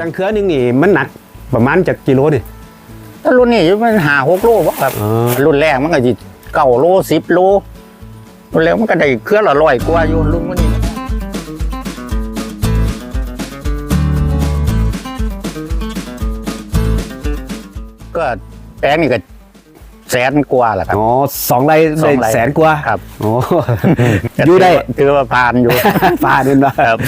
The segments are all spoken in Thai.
จังเครือหนึงนี่มันหนักประมาณจากกิโลดิถ้ารุ่นนี้อยู่มันหาหกโลบ่ครับ อ๋อ รุ่นแรกมันก็สิเก้าโลสิบโลรุ่นแล้วมันก็ได้เครือละร้อยกว่าอยู่รุ่นวันนี้ก็แปลงนี่ก็แสนกว่าแหละครับ อ๋อสองไร่สอได้งไร่ แสนกว่าครับ โอ้ อยู่ได้ ถือว่าผ่านอยู่ฟ้าเดินมาครับ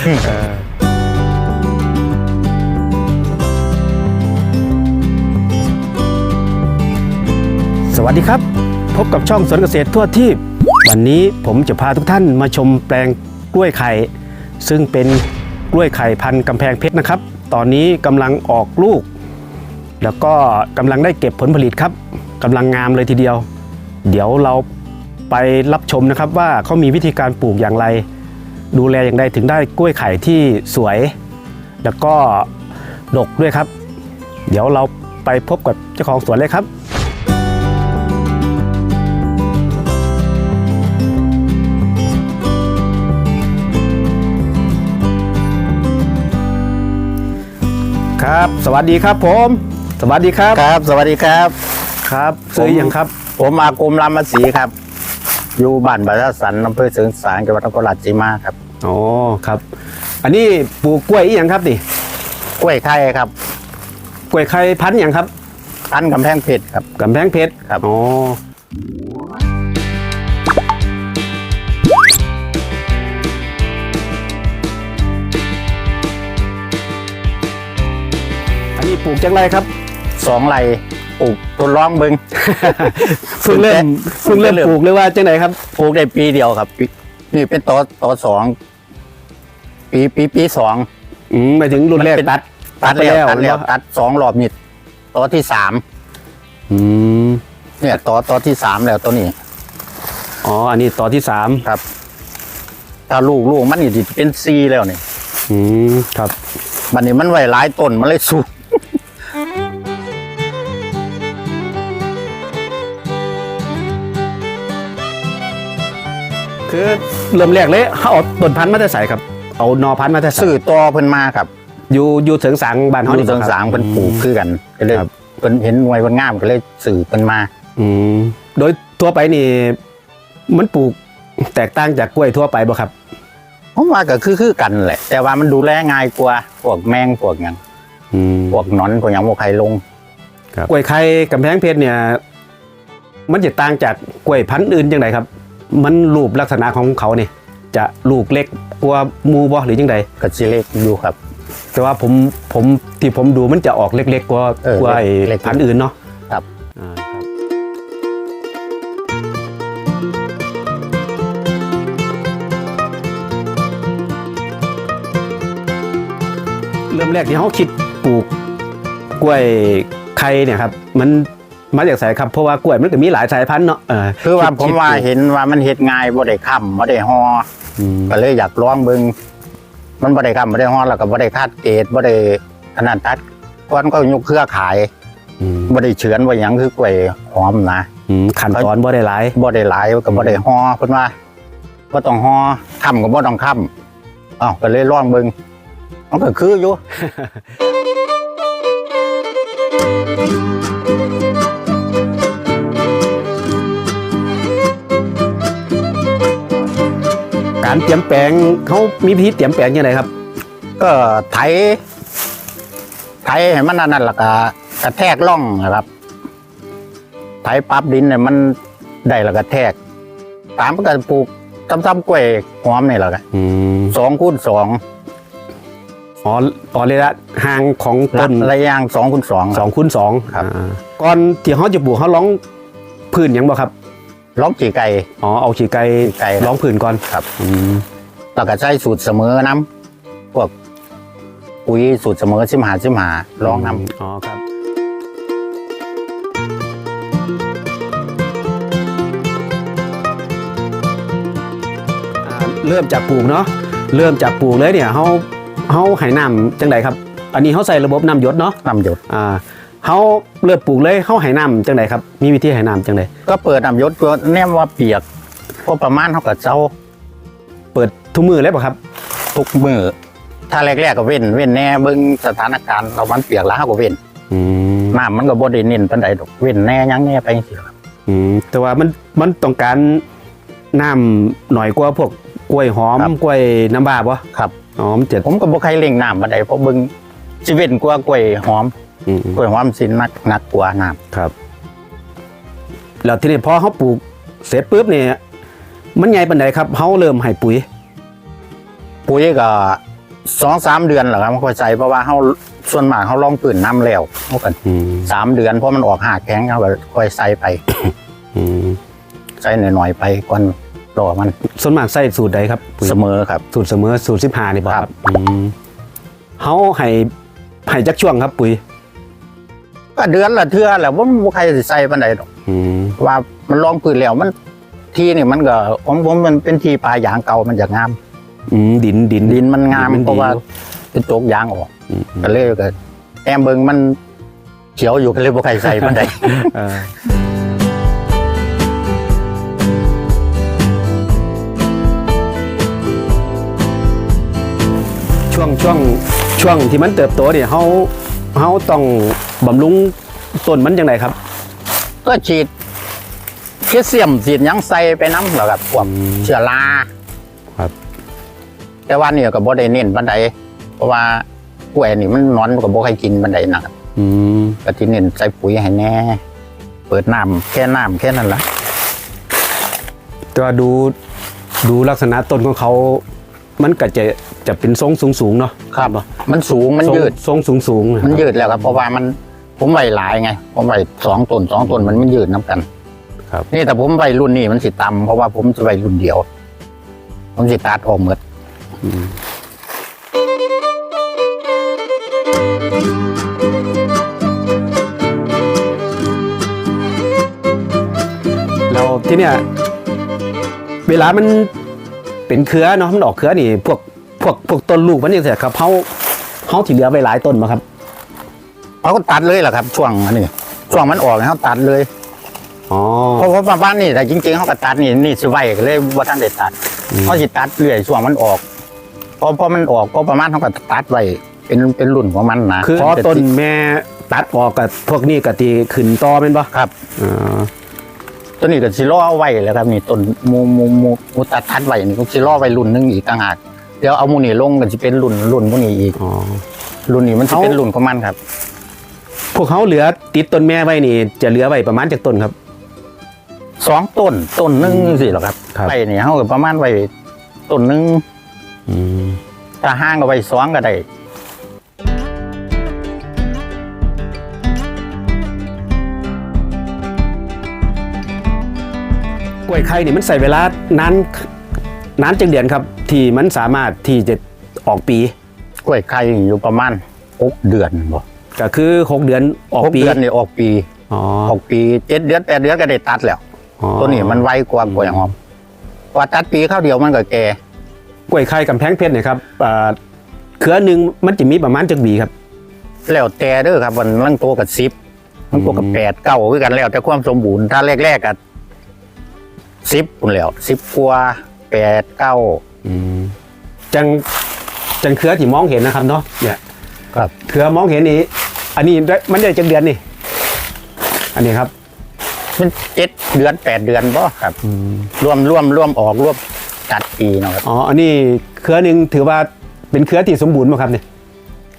วัสดีครับ พบกับช่องสวนเกษตรทั่วที่ วันนี้ผมจะพาทุกท่านมาชมแปลงกล้วยไข่ ซึ่งเป็นกล้วยไข่พันธุ์กำแพงเพชรนะครับ ตอนนี้กำลังออกลูก แล้วก็กำลังได้เก็บผลผลิตครับกำลังงามเลยทีเดียว เดี๋ยวเราไปรับชมนะครับว่าเขามีวิธีการปลูกอย่างไร ดูแลอย่างไรถึงได้กล้วยไข่ที่สวย แล้วก็ดกด้วยครับ เดี๋ยวเราไปพบกับเจ้าของสวนเลยครับ ครับ สวัสดีครับผม สวัสดีครับครับ สวัสดีครับครับซื้ออยังครับ ผมอากรมรามศรีครับ อยู่บ้านบาราสันอำเภอเสริงสางจังหวัดนครราชสีมาครับอ๋อครับ อันนี้ปลูกกล้วยอีหยังครับนี่กล้วยไข่ครับกล้วยไข่พันธุ์อหย่างครับพันกำแพงเพชรครับกำแพงเพชรครับอ๋อ ปลูกจังไรครับสองไร่ปลูกทดลองเบิงเพิ่งเริ่มเพิ่งเริ่มปลูกเลยว่าจังไรครับปลูกได้ปีเดียวครับปีนี่เป็นต่อต่อสองปีปีปีสองอืมหมายถึงรุ่นแรกมันเป็นตัด ตัดแล้วตัดแล้วเนอะตัดสองรอบนี่ต่อที่สามอืมเนี่ยต่อต่อที่สามแล้วตัวนี้อ๋ออันนี้ต่อที่สามครับ ถ้าลูกลูกมันนี่สิเป็นซีแล้วนี่อืมครับ มันนี่มันไหวหลายต้นมันเลยสูง คือเริ่มแรกเลยเขาเอาต้นพันธุ์มาแต่ใส่ครับ เอานอพันธุ์มาแต่ใส่สื่อต่อเพิ่นมาครับอยู่อยู่เถิงสังบ้านเขาดูนี่เสริงสางเพิ่นปลูกคือกันก็เลยครับเพิ่นเห็นหน่วยเพิ่นงามก็เลยสื่อเพิ่นมาอืมโดยทั่วไปนี่ มันปลูกแตกต่างจากกล้วยทั่วไปบ่ครับผมว่าก็คือคือกันแหละ แต่ว่ามันดูแลง่ายกว่าพวกแมงพวกหยังอืมพวกหนอนพวกหยังพวกไข่ลงกล้วยไข่กำแพงเพชรเนี่ย มันจะต่างจากกล้วยพันธุ์อื่นยังไงครับ มันรูปลักษณะของเขาเนี่ยจะลูกเล็กกว่าหมูบ่หรือยังไงก็สิเล็กอยู่ครับ แต่ว่าผมผมที่ผมดูมันจะออกเล็ก ๆ กว่าเออกว่าไอ้เล็กๆพันธุ์อื่นเนาะครับอ่าครับเริ่มแรกที่เขาคิดปลูกกล้วยไข่เนี่ยครับ มัน มาจากสายครับเพราะว่ากล้วยมันก็มีหลายสายพันธุ์เนาะเออคือว่าดผมว่าคิดปลูกเห็นว่ามันเฮ็ดง่ายบ่ได้ค้ำบ่ได้ฮออืมก็เลยอยากลองเบิ่งมันบ่ได้ค้ำบ่ได้ฮอแล้วก็บ่ได้คาดเกตบ่ได้ขนาดตัดก่อนก็ยกเครือขายอืมบ่ได้เฉือนบ่หยังคือกล้วยหอมนะ อืมขั้นตอนบ่ได้หลาย บ่ได้หลายก็บ่ได้ฮอเพิ่นว่าบ่ต้องฮอค้ำก็บ่ต้องค้ำอ้าวก็เลยลองเบิ่งมันก็คืออยู่ การเตรียมแปลงเขามีวิธีเตรียมแปลงยังไงครับ ก็ไถ ไถให้มันอันนั่นและก็กระแทกล่องนะครับ ไถปรับดินเนี่ยมันได้และกระแทก ตามมันก็ปลูกซ้ำๆกล้วยหอมนี่แหละครับอืมสองคูณสองอ๋ออ๋อเลยละห่างของต้นระยางสองคูณสองสองคูณสองครับอ่าก่อนที่เขาจะปลูกเขาร้องพื้นหยังบ่ครับ ล้อมจีไก่ อ๋อเอาขี้ไก่ขี้ไก่ครับ ร้องพื้นก่อนครับอืมแล้วก็ใช้สูตรเสมอน้ำพวกปุ๋ยสูตรเสมอชิมหาชิมหาลองน้ำอ๋อครับอ่าเริ่มจากปลูกเนาะเริ่มจากปลูกเลยเนี่ยเขาเขาให้น้ำจังไดครับ อันนี้เขาใส่ระบบน้ำหยดเนาะน้ำหยด อ่า เขาเริ่มปลูกเลยเขาให้น้ำจังไดครับ มีวิธีให้น้ำจังไดก็เปิดน้ำหยดตัวแนมว่าเปียกพอประมาณเท่ากับเจ้าเปิดทุกมือเลยป่ะครับ ทุกมือถ้าแรกๆก็เว้นเว้นแน่เบิ่งสถานการณ์เรามันเปียกแล้วเฮาก็เว้นอืมน้ำมันก็บ่ได้เน้นปานใดดอกเว้นแน่ยังแน่ไปจังซี่ครับอืมแต่ว่ามันมันต้องการน้ำหน่อยกว่าพวกกล้วยหอมกล้วยน้ำบ้าบ่ครับ อ๋อมันจะผมก็บ่ใครเร่งน้ำปานใดเพราะเบิ่งสิเว้นกว่ากล้วยหอม อืมกล้วยหอมสิหนักหนักกว่าน้ำครับ แล้วทีนี้พอเขาปลูกเสร็จปุ๊บเนี่ยมันใหญ่ปานใดครับเขาเริ่มให้ปุ๋ยปุ๋ยก็สองสามเดือนแหละครับค่อยใส่เพราะว่าเฮาส่วนมากเฮาลองปืนน้ำแล้วเฮากันอืมสามเดือนเพราะมันออกหากแข็งเฮาก็ค่อยใส่ไป อืมใส่หน่อยๆไปก่อนรอมันส่วนมากใส่สูตรใดครับปุ๋ยเสมอครับ สูตรเสมอสูตรสิบห้านี่บอกคครัรับบอืมเขาให้ให้จักช่วงครับปุ๋ย ก็เดือนละเทื่อแหละว่าบ่ใครสิใส่ปานใดดอก อืมว่ามันลองปืนแล้วมันที่นี่มันก็ของผมมันเป็นที่ปลายางเก่ามันจะงาม อืมดินดินดินมันงามดินมันดีเพราะว่าเป็นโจกยางออกอืมก็เลยก็แอมเบิงมันเขียวอยู่ก็เลยบ่ใครใส่ปานใด เออช่วงช่วงช่วงที่มันเติบโตเนี่ยเขาเขาต้อง บำรุงต้นมันยังไงครับ ก็ฉีดแคลเซียมฉีดหยังใส่ไปน้ำแล้วครับพวกอืมเชื้อราครับ แต่ว่าเนี่ยก็บ่ได้เน้นปานใดเพราะว่ากล้วยนี่มันนอนก็บ่ใครกินปานใดนะครับอืมก็ที่เน้นใส่ปุ๋ยให้แน่ เปิดน้ำแค่น้ำแค่นั้นละแต่ว่าดูดูลักษณะต้นของเขา มันก็จะจะเป็นทรงสูงสูงๆเนาะครับ มันสูงมันทรงยืดทรงสูงสูงๆะมันครับยืดแล้วครับ เพราะว่ามัน ผมไหวหลายไง ผมไหวสองต้นสองต้นมันมันยืดน้ำกัน ครับ นี่แต่ผมไหวรุ่นนี้มันสิต่ำเพราะว่าผมจะไหวรุ่นเดียว ผมสิตัดออกหมดอืมแล้วที่เนี่ย เวลามันเป็นเครือเนาะมันออกเครือนี่ พวกพวกพวกต้นลูกมันนี่เสียครับเขาเขาที่เหลือไปหลายต้นมาครับ เขาก็ตัดเลยแหละครับ ช่วงอันนี้ช่วงมันออกเขาตัดเลยอ๋อเพราะว่าประมาณนี้แต่จริงๆเขาก็ตัดนี่นี่สิไหวก็เลยว่าท่านได้ตัดอืมเขาสิตัดเรื่อยช่วงมันออกพอพอมันออกก็ประมาณเขาก็ตัดไว้เป็นเป็นรุ่นของมันนะคือพอต้นแม่ตัดออกกับพวกนี้กตีขึ้นต่อเป็นปะครับอ๋อตัวนี้ก็สิล่อเอาไว้แล้วครับนี่ต้นหมูหมูหมูหมูตัดทัดไว้นี่ก็สิล่อไว้รุ่นหนึงอีกต่างหากเดี๋ยวเอาหมูนี่ลงก็สิเป็นรุ่นรุ่นพวกนี้อีกอ๋อรุ่นนี้มันสิเอาเป็นรุ่นของมันครับ พวกเขาเหลือติดต้นแม่ไว้นี่ จะเหลือไว้ประมาณจากต้นครับ สองต้นต้นหนึงสิหรอครับครับ ไปนี่เฮาก็ประมาณไว้ต้นหนึงอืมถ้าห้างก็ไว้สองก็ได้กล้วยไข่นี่มันใส่เวลานานนานจังเดือนครับ ที่มันสามารถที่จะออกปี กล้วยไข่อยู่ประมาณหกเดือนบ่ ก็คือ6เดือนออกหกปีเดือนนี่ออกปีอ๋อออกปีเจ็ดเดือนแปดเดือนก็ได้ตัดแล้ว อ๋อตัวนี้มันไวกว่ากล้วยหอมว่าตัดปีเข้าวเดียวมันก็แก่กล้วยไข่กำแพงเพชรเนี่ยครับอ่าเครือหนึ่งมันจะมีประมาณจักบีครับ แล้วแต่เด้อครับมันลังตัวกับสิบลังตัวกับอืมแปดเก้าคือกันแล้ว แต่ความสมบูรณ์ถ้าแรกๆกับสิบคุณแล้วสิบกว่าแปดเก้าอืมจังจังเครือที่มองเห็นนะครับเนาะเนี่ยครับ เครือมองเห็นนี่ อันนี้ได้มันได้จักเดือนนี่ อันนี้ครับ มันเจ็ดเดือนแปดเดือนบ่ครับอืมรวมรวมรวมออกรวมตัดปีเนาะครับอ๋ออันนี้เครือหนึ่งถือว่าเป็นเครือที่สมบูรณ์ไหมครับเนี่ย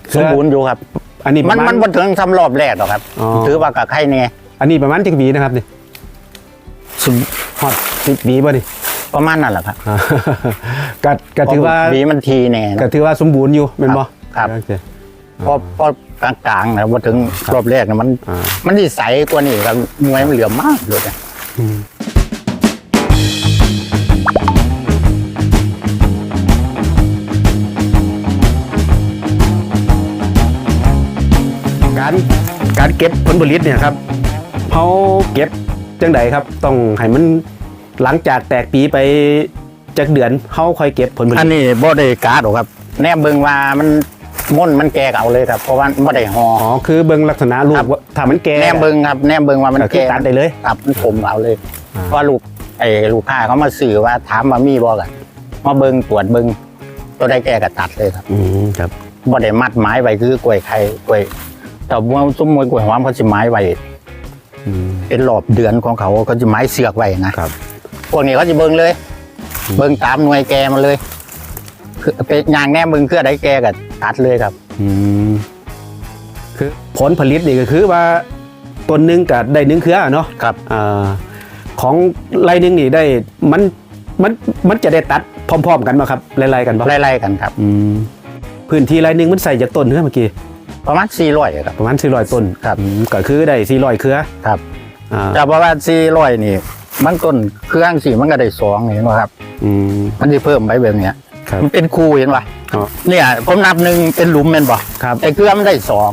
เคสรือมบูรณ์อยู่ครับ อันนี้ปมันระมามัณนบนถึงทำรอบแรกหรอกครับอ๋อถือว่ากับใครเนี่ยอันนี้ประมาณจักบีนะครับเนี่ยฮอดสิบบีป่ะนี่ประมาณนั่นแหละครับอ่าก็ก็ถือว่าบีมันทีแน่ก็นะถือว่าสมบูรณ์อยู่เป็นบ่ครับโอเคพอพอ กลางๆนะพอถึงรอบแรกนะมัน อ่า มันที่ใสกว่านี่ครับมวยมันเหลือมากเลยนะอืมการการเก็บผลผลิตเนี่ยครับเขาเก็บจังไดครับ ต้องให้มันหลังจากแตกปีไปจากเดือนเขาค่อยเก็บผลผลิอัตนนี้บ่ได้การ์ดหรอกครับ แนบเบิ่งว่ามัน ม่นมันแก่เก่าเลยครับเพราะว่าบ่ได้ห่ออ๋อคือเบิ่งลักษณะลูครักบ ว่าถ้ามันแก่ แนบเบิ่งครับแนบเบิ่งว่ามันก็คือแก่ตัดได้เลยครับมันผมเอาเลยอ่า เพราะลูกไอ้ลูกค้าเขามาสื่อว่าถามว่ามีบ่กันมาเบิ่งตรวจเบิ่งไปตัวใดแก่ก็ตัดเลยครับอืมครับบ่ได้มัดไม้ไว้คือกล้วยไข่กล้วยแต่ว่าซุ้มมวยกล้วยหอมเขาสิไม้ไว้อืมเป็นรอบเดือนของเขาเขาจะไม้เสือกไว้นะครับ พวกนี้เขาจะเบิ่งเลย เบิ่งตามหน่วยแกมาเลยคือเป็นยางแน่มึงเครือใดแกก็ ตัดเลยครับอืมคือผลผลิตนี่ก็คือว่าต้นหนึงกับได้หนึ่งเครือเนาะครับอ่าของไรหนึงนี่ได้มันมันมันจะได้ตัดพร้อม ๆ กันมาครับไล่ๆกันปะไล่ๆกันครับอืมพื้นที่ไรหนึงมันใส่จากต้นเนื้อเมื่อกี้ประมาณ400ครับประมาณ400ต้นครับอืมก็คือได้400เครือครับอ่าแต่ประมาณ400นี่บางต้นเครื่องสี่มันก็ได้สองเห็นไหมครับอืมมันจะเพิ่มไปแบบเนี้ย ครับมันเป็นคูเห็นป่ะอ๋อ เนี่ยผมนับหนึ่งเป็นหลุมเป็นป่ะครับแต่เครือมันได้สอง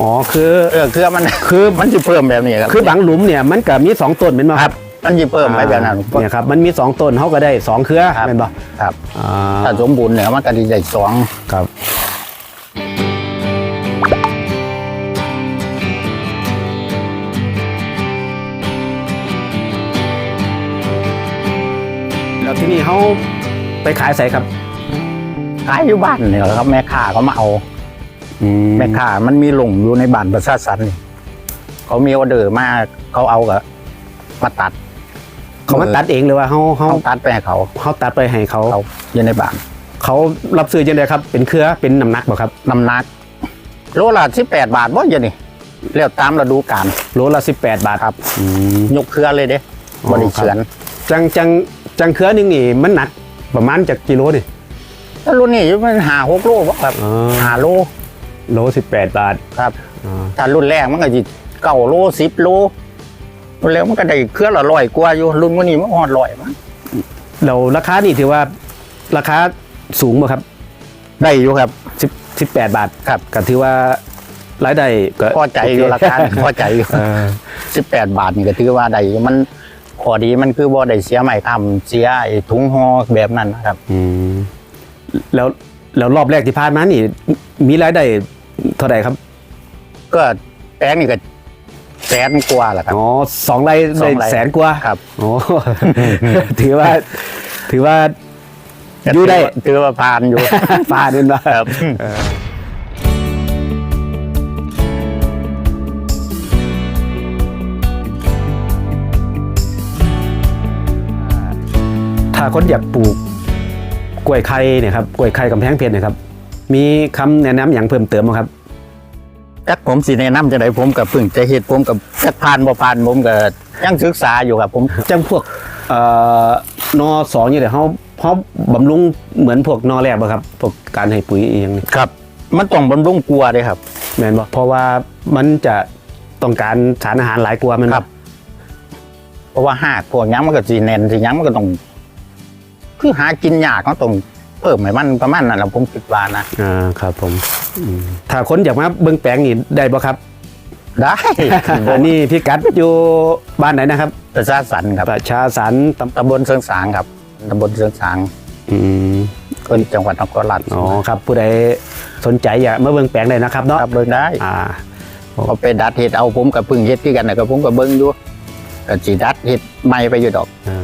อ๋อคือเออเครือมัน คือมันจะเพิ่มแบบนี้ครับคือบางหลุมเนี่ยมันก็มีสองต้นเป็นบ่ครับมันจะเพิ่มไปแบบนั้นอ่าเนี่ยครับมันมีสองต้นเขาก็ได้สองเครือครับเป็นบ่ครับอ่าถ้าสมบูรณ์เนี่ยมันก็จะได้สองครับแล้วที่นี่เขา ไปขายใส่ครับ ขายอยู่บ้านเนี่ยแหละครับ แม่ค้าเขามาเอาแม่ค้ามันมีหลงอยู่ในบ้านประชาสันนี่เขามีออเดอร์มาเขาเอากะมาตัดเขามาตัดเองหรือว่าเขาเขาเขาตัดไปให้เขาเขาตัดไปให้เขาเขาอยู่ในบ้านเขารับซื้อยังไงครับ เป็นเครือเป็นน้ำหนักบ่ครับน้ำหนักโลละสิบแปดบาทบ่อยังนี่เรียกตามฤดูกาลโลละ18 บาทครับอืมยกเครือเลยเด้อ๋อบริเฉือนจังจังจังเครือหนึงนี่มันหนัก ประมาณจากกิโลนี่แล้วรุ่นนี้อยู่มันหาหกโลบ่ครับอ๋อหาโลโล18บาทครับอ๋อถ้ารุ่นแรกมันก็จิเก้าโลสิบโลรุ่นแล้วมันก็ได้เครือละร้อยกว่าอยู่รุ่นวันนี้มันอ่อนร้อยมั้งเราราคานี่ถือว่าราคาสูงบ่ครับได้อยู่ครับ10 18บาทครับก็ถือว่ารายได้ก็พอใจอยู่ราคาพอใจอยู่เออ สิบแปดบาทนี่ก็ถือว่าได้อยู่มัน ขอดีมันคือบ่ได้เสียใหม่คำเสียไอ้ถุงห่อแบบนั้นนะครับ อืมแล้วแล้วรอบแรกที่ผ่านมานี่ มีรายได้เท่าไหร่ครับก็แป้งนี่ก็แสนกว่าแหละครับ อ๋อสองไร่สอได้งไร่แสนกว่าครับโอ้ ถือว่า ถือว่าอยู่ได้ถือว่าผ่านอยู่ฟาดเป็นว่า ครับถ้า คนอยากปลูกกล้วยไข่เนี่ยครับกล้วยไข่กำแพงเพชรเนี่ยครับมีคำแนะนำอย่างเพิ่มเติมไหมครับจักผมสิแนะนำจังไดผมกับพึ่งจะเฮ็ดผมกับจักผ่านบ่ผ่านผมก็ยังศึกษาอยู่ครับ ผมจังพวกเอ่อนอสองนี่เดี๋ยวเขาเขาบำรุงเหมือนพวกนอแรกป่ะครับพวกการให้ปุ๋ยอหย่างนี้ครับ มันต้องบำรุงกลัวเด้ครับแม่นบ่เพราะว่ามันจะต้องการสารอาหารหลายกว่ามันครับ เพราะว่าหากพวกหยังมันก็สิแน่นสิหยังมันก็ต้อง คือหากินยากเขาต้องเพิ่มให้มันประมาณนั้นแหละผมคิดว่านะอ่าครับผมอืมถ้าคนอยากมาเบิ่งแปลงนี่ได้บ่ครับ ได้อันนี้พี่กัดอยู่บ้านไหนนะครับประชาสันครับประชาสรรตำตำบลเชิงสางครับตำบลเชิงสางอืมคนจังหวัดนครราชอ๋อครับ ผู้ใดสนใจอยากมาเบิ่งแปลงได้นะครับเนาะครับเบิ่งได้อ่า พอไปดัดเห็ดเอาผมกับพึ่งเฮ็ดที่กันนะกับผมกับเบิ่งอยู่ก็สิดัดเห็ดใหม่ไปอยู่ดอก อ่า